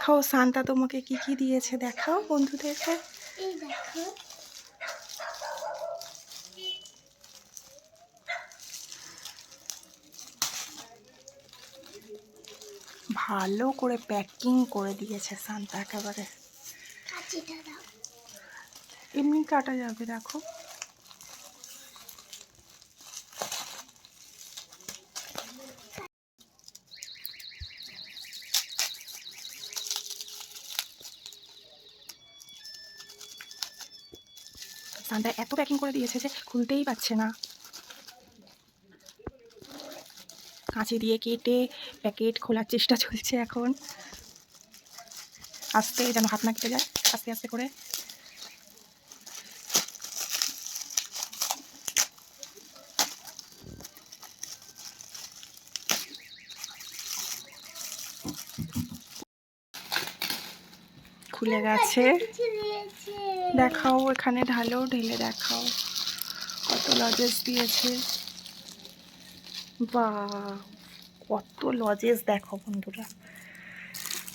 দেখাও। সান্তা তোমাকে কি কি দিয়েছে দেখাও বন্ধুদেরকে। ভালো করে প্যাকিং করে দিয়েছে সান্তা একেবারে। এমনি কাটা যাবে দেখো। সান্তা এত প্যাকিং করে দিয়েছে যে খুলতেই পারছে না। কাঁচি দিয়ে কেটে প্যাকেট খোলার চেষ্টা চলছে এখন। আস্তে যেন হাত না কেটে যায়, আস্তে আস্তে করে। খুলে গেছে। দেখাও এখানে ঢালো ঢেলে দেখাও। কত লজেস দিয়েছে। বা কত লজেস দেখো বন্ধুরা।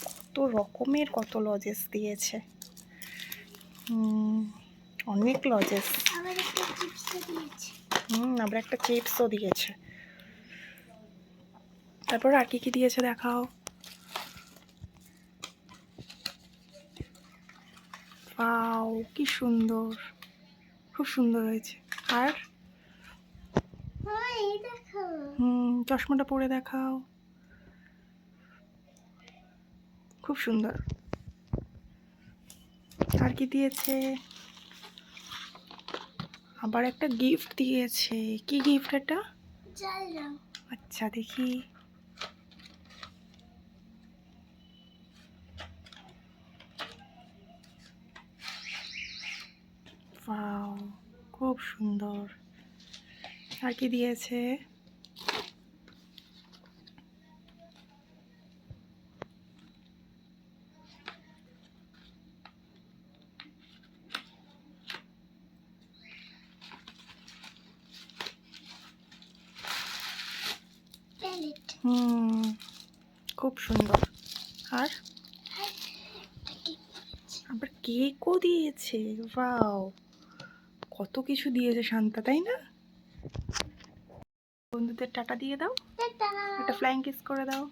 কত রকমের কত লজেস দিয়েছে। অনেক লজেস হুম আবার একটা চিপসও দিয়েছে। তারপর আর কি কি দিয়েছে দেখাও। পাও কি সুন্দর। খুব সুন্দর হয়েছে। আর? হুম চশমাটা পরে দেখাও। খুব সুন্দর। আর কি দিয়েছে? আবার একটা গিফট দিয়েছে। কি গিফট এটা? আচ্ছা দেখি। ওয়াও খুব সুন্দর। আর কি দিয়েছে? হুম খুব সুন্দর। আর? আবার কেকও দিয়েছে ওয়াও কত কিছু দিয়েছে শান্তা তাই না? বন্ধুদের টাটা দিয়ে দাও। একটা ফ্লাইং কিস করে দাও।